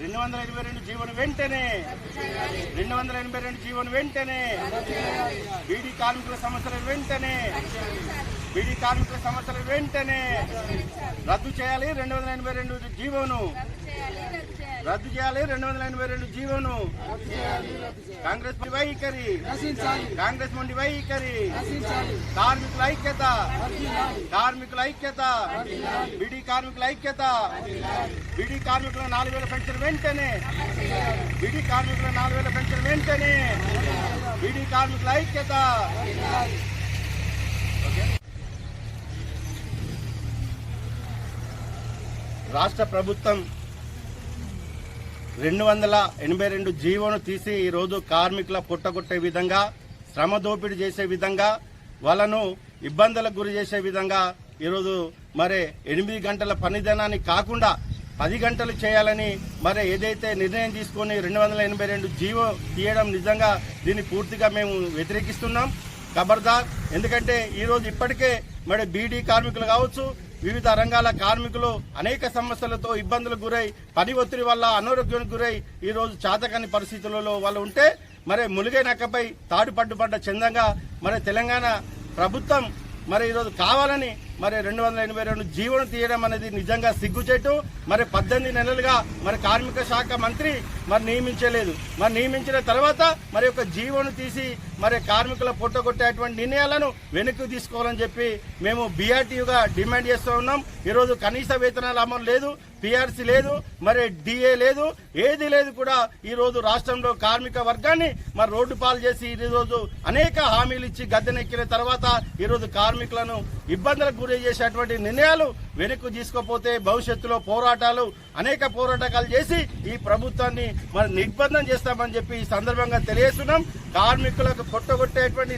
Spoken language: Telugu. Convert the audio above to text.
రెండు వందల ఎనభై రెండు జీవన వెంటనే. రెండు వందల ఎనభై రెండు జీవన వెంటనే. బీడీ కార్మికుల సమస్యలు వెంటనే. బీడీ కార్మికుల సమస్యలు వెంటనే. రద్దు చేయాలి రెండు వందల ఎనభై రెండు జీవోను. రద్దు చేయాలి. రెండు వందల ఎనభై రెండు జీవోను. కాంగ్రెస్ వైఖరి. కాంగ్రెస్ మొండి వైఖరి. కార్మికుల ఐక్యత. కార్మికుల ఐక్యత. బిడి కార్మికుల ఐక్యత. బిడి కార్మికుల నాలుగు వేల పెన్షన్ వెంటనే. బిడి కార్మికుల నాలుగు వేల పెన్షన్ వెంటనే. బిడి కార్మికుల ఐక్యత. రాష్ట్ర ప్రభుత్వం రెండు వందల ఎనభై రెండు జీవోను తీసి ఈరోజు కార్మికుల పుట్టగొట్టే విధంగా శ్రమ దోపిడీ చేసే విధంగా వాళ్ళను ఇబ్బందులకు గురి చేసే విధంగా ఈరోజు మరి ఎనిమిది గంటల పనిదినాన్ని కాకుండా పది గంటలు చేయాలని మరి ఏదైతే నిర్ణయం తీసుకొని రెండు వందల ఎనభై రెండు జీవో తీయడం నిజంగా దీన్ని పూర్తిగా మేము వ్యతిరేకిస్తున్నాం. ఖబర్దార్ ఎందుకంటే ఈరోజు ఇప్పటికే మరి బీడీ కార్మికులు కావచ్చు వివిధ రంగాల కార్మికులు అనేక సమస్యలతో ఇబ్బందులకు గురై పని ఒత్తిడి వల్ల అనారోగ్యానికి గురై ఈరోజు చాతకాని పరిస్థితులలో వాళ్ళు ఉంటే మరి ములిగే నక్కపై తాడు పట్టుపడ్డ చందంగా మరి తెలంగాణ ప్రభుత్వం మరి ఈరోజు కావాలని మరి రెండు వందల ఎనభై రెండు జీవోను తీయడం అనేది నిజంగా సిగ్గుచేటు. మరి పద్దెనిమిది నెలలుగా మరి కార్మిక శాఖ మంత్రి మరి నియమించలేదు. మరి నియమించిన తర్వాత మరి యొక్క జీవోను తీసి మరి కార్మికుల పొట్టగొట్టేటువంటి నిర్ణయాలను వెనక్కి తీసుకోవాలని చెప్పి మేము బీఆర్టీయుగా డిమాండ్ చేస్తూ ఉన్నాం. ఈరోజు కనీస వేతనాలు అమలు లేదు. పిఆర్సీ లేదు మరి డిఏ లేదు ఏది లేదు కూడా ఈ రోజు రాష్ట్రంలో కార్మిక వర్గాన్ని మరి రోడ్డు పాలు చేసి ఈరోజు రోజు అనేక హామీలు ఇచ్చి గద్దెనెక్కిన తర్వాత ఈ రోజు కార్మికులను ఇబ్బందులకు గురి చేసేటువంటి నిర్ణయాలు వెనక్కు తీసుకోపోతే భవిష్యత్తులో పోరాటాలు అనేక పోరాటకాలు చేసి ఈ ప్రభుత్వాన్ని మరి నిర్బంధం చేస్తామని చెప్పి ఈ సందర్భంగా తెలియజేస్తున్నాం. కార్మికులకు కొట్టగొట్టేటువంటి